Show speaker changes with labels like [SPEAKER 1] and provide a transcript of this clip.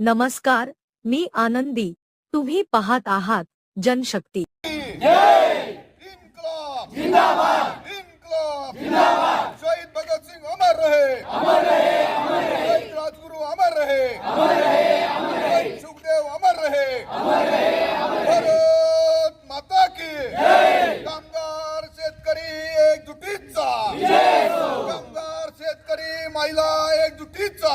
[SPEAKER 1] नमस्कार मी आनंदी. तुम्ही पाहत आहात जनशक्ती.
[SPEAKER 2] शहीद भगत सिंह अमर रहे! अमर रहे अमर रहे! शहीद राजगुरु अमर रहे! अमर रहे अमर रहे! सुखदेव अमर रहे! अमर रहे अमर भारत माता की कामगार शेतकरी एकजुटीचा! कामगार शेतकरी महिला एकजुटीचा!